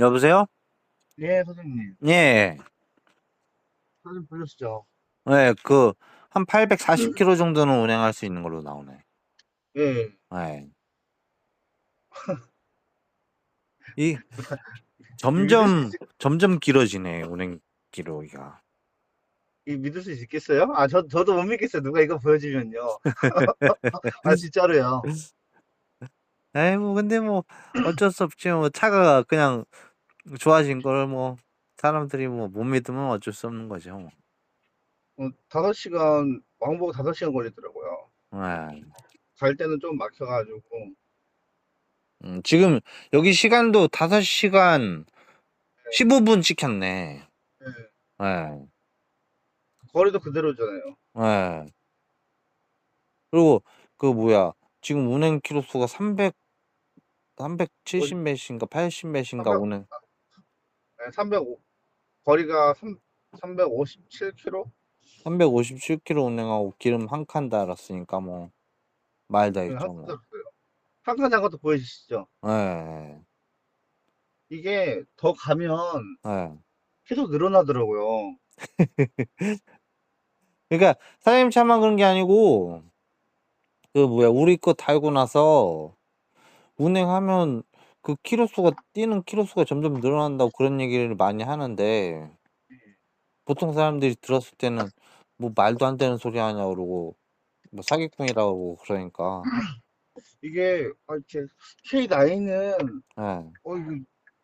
여보세요? 예, 선생님. 예. 사진 보셨죠? 예, 그, 한 840km 정도는 운행할 수 있는 걸로 나오네. 예. 예. 이, 점점, 점점 길어지네, 운행 기록이가. 이 믿을 수 있겠어요? 아, 저, 저도 못 믿겠어요. 누가 이거 보여주면요. 아, 진짜로요. 에이, 뭐, 근데 뭐, 어쩔 수 없지. 뭐, 차가 그냥 좋아진 걸 뭐, 사람들이 뭐, 못 믿으면 어쩔 수 없는 거죠. 뭐. 어, 5시간, 왕복 5시간 걸리더라고요. 예. 갈 때는 좀 막혀 가지고. 음, 지금, 여기 시간도 5시간 15분 찍혔네. 예. 예. 거리도 그대로잖아요. 예. 그리고 그 뭐야 지금 운행 키로수가 300 370 몇인가 80 몇인가 300. 운행 예, 305, 거리가 3, 357km? 357km 운행하고 기름 한 칸 달았으니까 뭐 말다 예, 있죠 한, 뭐. 한칸 장것도 보이시죠? 예. 이게 더 가면 예. 계속 늘어나더라고요. 그러니까 사장님 차만 그런 게 아니고 그 뭐야 우리 거 달고 나서 운행하면 그 키로수가 뛰는 키로수가 점점 늘어난다고 그런 얘기를 많이 하는데 보통 사람들이 들었을 때는 뭐 말도 안 되는 소리 하냐 그러고 뭐 사기꾼이라고 그러니까 이게, 아, 이렇게, K9은, 예. 어, 이거,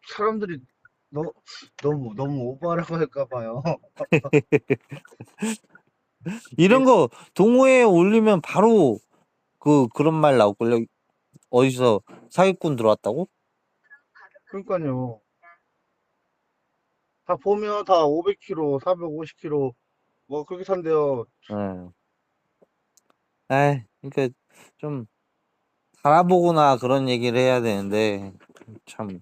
사람들이, 너, 너무, 너무 오버하라고 할까 봐요. 이런 거 동호회에 올리면 바로 그 그런 말 나올걸요 어디서 사기꾼 들어왔다고? 그러니까요. 다 보면 다 500km, 450km, 뭐, 그렇게 산대요. 예. 에이 그러니까 좀 살아보거나 그런 얘기를 해야 되는데 참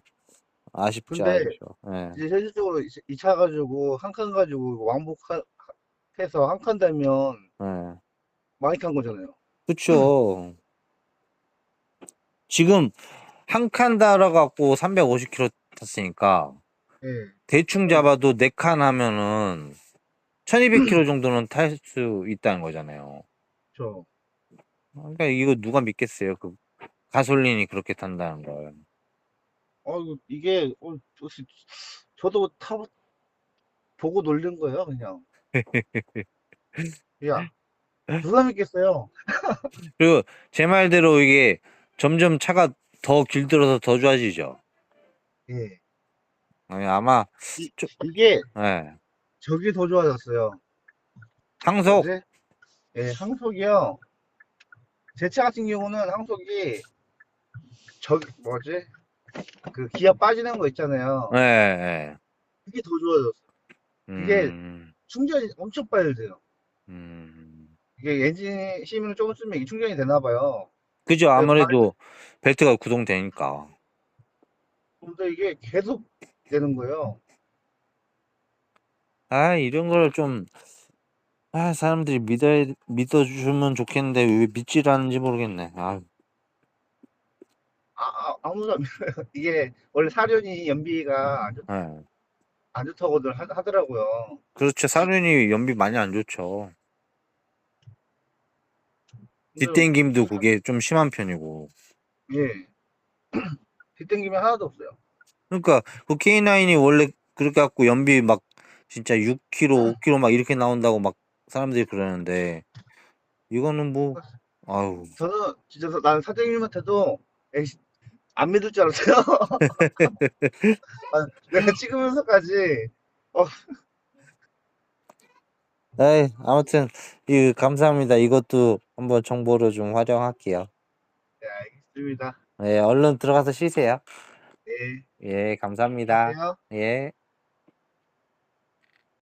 아쉽죠 근데 아쉽죠 예. 이제 현실적으로 이차 가지고, 한 칸 가지고 왕복해서 한칸 달면 예. 많이 탄 거잖아요. 그쵸 지금 한 칸 달아갖고 350km 탔으니까 예. 대충 잡아도 네 칸 하면은 1200km 정도는 탈 수 있다는 거잖아요 저, 그러니까 이거 누가 믿겠어요 그 가솔린이 그렇게 탄다는 걸 어, 이거- 이게, 어, 혹시 저도 타, 보고 놀린 거예요, 그냥. 야, 누가 믿겠어요? 그리고 제 말대로 이게 점점 차가 더 길들어서 더 좋아지죠 예. 아니, 아마 이, 저- 이게, 예. 저게 더 좋아졌어요. 항속 뭐지? 예, 항속이요. 제 차 같은 경우는 항속이 저 뭐지? 그 기아 빠지는 거 있잖아요. 예, 예. 그게 더 좋아졌어. 이게- 음, 충전이 엄청 빨리 돼요. 음. 이게 엔진 심을 조금 쓰면 이게 충전이 되나 봐요. 그죠 아무래도 벨트가 구동되니까 근데 이게 계속 되는 거예요. 아 이런 걸 좀 아, 사람들이 믿어 믿어주면 좋겠는데 왜 믿질 않는지 모르겠네. 아, 아, 아 아무도 안 믿어요. 이게 원래 사륜이 연비가 안, 좋, 예. 안 좋다고들 하, 하더라고요. 그렇죠. 사륜이 연비 많이 안 좋죠. 근데 뒷땡김도 그게 좀 심한 편이고. 예. 뒷땡김이 하나도 없어요. 그러니까 그 K9이 원래 그렇게 갖고 연비 막 진짜 6km, 5km 막 이렇게 나온다고 막 사람들이 그러는데 이거는 뭐 아유 저는 진짜 서- 나는 사장님한테도 에이씨, 안 믿을 줄 알았어요. 아, 내가 찍으면서까지 에이, 아무튼 이 감사합니다. 이것도 한번 정보로 좀 활용할게요. 네, 알겠습니다. 예, 얼른 들어가서 쉬세요. 네, 예, 감사합니다. 안녕. 예.